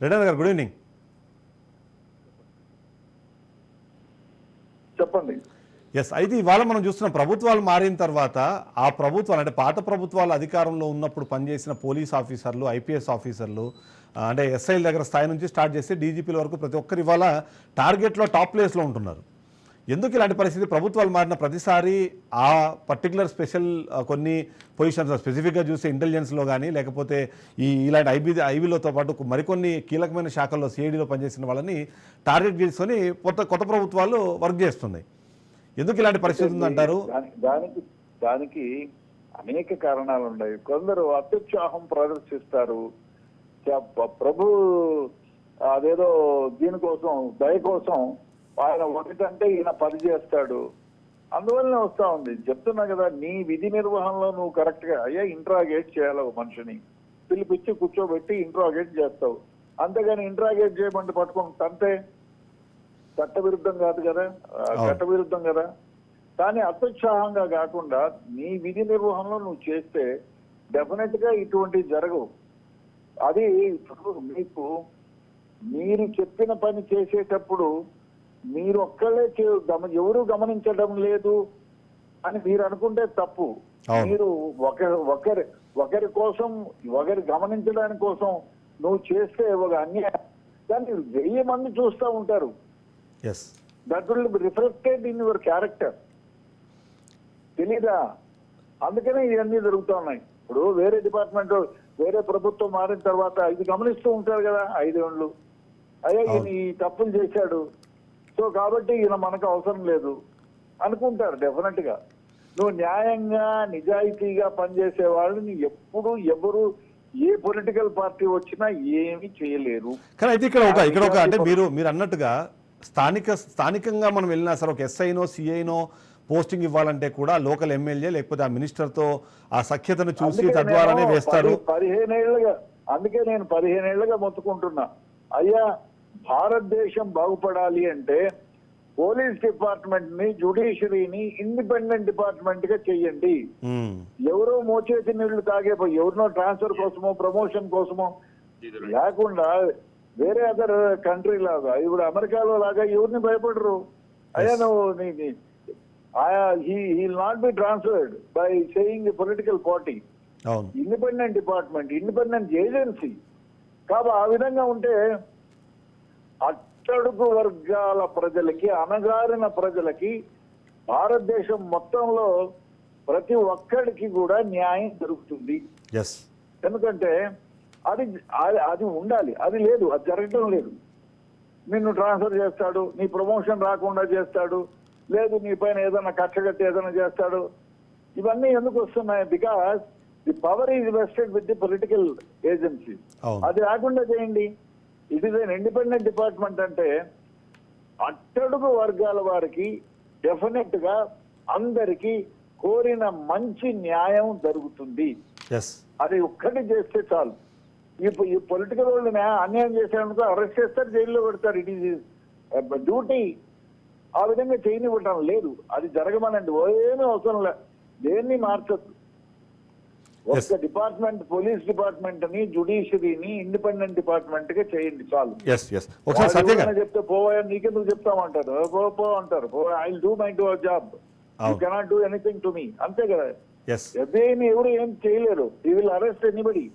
రెడ్డి గారు good evening చెప్పండి. Yes అయితే ఇవాళ మనం చూస్తున్న ప్రభుత్వాలు మారిన తర్వాత ఆ ప్రభుత్వాలు అంటే పాత ప్రభుత్వాలు అధికారంలో ఉన్నప్పుడు పనిచేసిన పోలీస్ ఆఫీసర్లు ఐపీఎస్ ఆఫీసర్లు అంటే ఎస్ఐల దగ్గర స్థాయి నుంచి స్టార్ట్ చేస్తే డీజీపీల వరకు ప్రతి ఒక్కరు ఇవాళ టార్గెట్లో టాప్ ప్లేస్లో ఉంటున్నారు. ఎందుకు ఇలాంటి పరిస్థితి? ప్రభుత్వాలు మారిన ప్రతిసారి ఆ పర్టికులర్ స్పెషల్ కొన్ని పొజిషన్స్ స్పెసిఫిక్గా చూస్తే ఇంటెలిజెన్స్లో కానీ లేకపోతే ఈ ఇలాంటి ఐబీ ఐబీలతో పాటు మరికొన్ని కీలకమైన శాఖల్లో సిఐడిలో పనిచేసిన వాళ్ళని టార్గెట్ చేసుకొని కొత్త కొత్త ప్రభుత్వాలు వర్క్ చేస్తున్నాయి. ఎందుకు ఇలాంటి పరిస్థితి ఉందంటారు? దాని- దానికి దానికి అనేక కారణాలు ఉన్నాయి. కొందరు అత్యుత్సాహం ప్రదర్శిస్తారు. ప్రభు అదేదో దీనికోసం దయ కోసం ఆయన ఒకటంటే ఈయన పది చేస్తాడు. అందువల్లనే వస్తా ఉంది. చెప్తున్నా కదా నీ విధి నిర్వహణలో నువ్వు కరెక్ట్గా అయ్యా ఇంట్రాగేట్ చేయాలి ఒక మనిషిని. పిలిపించి కూర్చోబెట్టి ఇంట్రాగేట్ చేస్తావు. అంతేగాని ఇంట్రాగేట్ చేయమంటే పట్టుకుని తంతే. చట్టవిరుద్ధం కాదు కదా. చట్టవిరుద్ధం కదా. కానీ అత్యుత్సాహంగా కాకుండా నీ విధి నిర్వహణలో నువ్వు చేస్తే డెఫినెట్గా ఇటువంటివి జరగవు. అది మీకు మీరు చెప్పిన పని చేసేటప్పుడు మీరు ఒక్కళ్ళే గమ ఎవరు గమనించడం లేదు అని మీరు అనుకుంటే తప్పు. మీరు ఒకరి ఒకరి ఒకరి కోసం ఒకరి గమనించడానికి కోసం నువ్వు చేస్తే ఒక అన్యాయం. దాన్ని వెయ్యి మంది చూస్తూ ఉంటారు. That will reflected in your character తెలీదా? అందుకనే ఇవన్నీ జరుగుతూ ఉన్నాయి. ఇప్పుడు వేరే డిపార్ట్మెంట్ వేరే ప్రభుత్వం మారిన తర్వాత ఇది గమనిస్తూ ఉంటారు కదా ఐదేళ్ళు. అయ్యా ఈయన ఈ తప్పులు చేశాడు. సో కాబట్టి ఈయన మనకు అవసరం లేదు అనుకుంటారు డెఫినెట్గా. నువ్వు న్యాయంగా నిజాయితీగా పనిచేసే వాళ్ళని ఎప్పుడు ఎవరు ఏ పొలిటికల్ పార్టీ వచ్చినా ఏమీ చేయలేరు. కానీ అయితే ఇక్కడ ఒక ఇక్కడ ఒక అంటే మీరు మీరు అన్నట్టుగా స్థానిక స్థానికంగా మనం వెళ్ళినా సరే ఒక ఎస్ఐనో సిఐనో పోస్టింగ్ ఇవ్వాలంటే కూడా లోకల్ ఎమ్మెల్యే లేకపోతే ఆ మినిస్టర్తో ఆ సఖ్యతను చూసి తద్వారానే వేస్తారు. పది- పదిహేనేళ్ళుగా అందుకే నేను పదిహేనేళ్ళుగా మొత్తుకుంటున్నా. అయ్యా భారతదేశం బాగుపడాలి అంటే పోలీస్ డిపార్ట్మెంట్ని జుడిషియరీని ఇండిపెండెంట్ డిపార్ట్మెంట్గా చెయ్యండి ఎవరో మోచేతి నీళ్ళు తాగే ఎవరినో ట్రాన్స్ఫర్ కోసమో ప్రమోషన్ కోసమో. లేకుండా వేరే అదర్ కంట్రీ లాగా ఇప్పుడు అమెరికాలో లాగా ఎవరిని భయపడరు. అయ్యా నువ్వు నీ he not be transferred by saying political party. Independent department independent agency. కాబట్టి ఆ విధంగా ఉంటే అట్టడుగు వర్గాల ప్రజలకి అనగారిన ప్రజలకి భారతదేశం మొత్తంలో ప్రతి ఒక్కడికి కూడా న్యాయం జరుగుతుంది. ఎస్ ఎందుకంటే అది అది- ఉండాలి. అది లేదు అది జరగటం లేదు. నిన్ను ట్రాన్స్ఫర్ చేస్తాడు నీ ప్రమోషన్ రాకుండా చేస్తాడు లేదు నీ పైన ఏదైనా కట్టగట్టి ఏదైనా చేస్తాడు. ఇవన్నీ ఎందుకు వస్తున్నాయి? Because the power is vested with the political agency అది రాకుండా చేయండి. It is an independent department అంటే అట్టడుగు వర్గాల వారికి డెఫినెట్గా అందరికి కోరిన మంచి న్యాయం జరుగుతుంది. అది ఒక్కటి చేస్తే చాలు. ఈ ఈ పొలిటికల్ వాళ్ళని అన్యాయం చేసేందుకు అరెస్ట్ చేస్తారు జైల్లో పెడతారు ఇట్ ఈస్ డ్యూటీ ఆ విధంగా చేయనివ్వటం లేదు. అది జరగమనండి. ఏమీ అవసరం లే. దేన్ని మార్చద్దు. ఒక్క డిపార్ట్మెంట్ పోలీస్ డిపార్ట్మెంట్ని జుడిషియరీని ఇండిపెండెంట్ డిపార్ట్మెంట్గా చేయండి చాలు. చెప్తే పోవా నీకెందుకు చెప్తామంటారు? పో పో అంటారు. I do my do job. You. Cannot do anything to me. అంతే కదా. ఎఫ్ఐని ఎవరు ఏం చేయలేరు. ఈ విల్ అరెస్ట్ ఎనీబడి.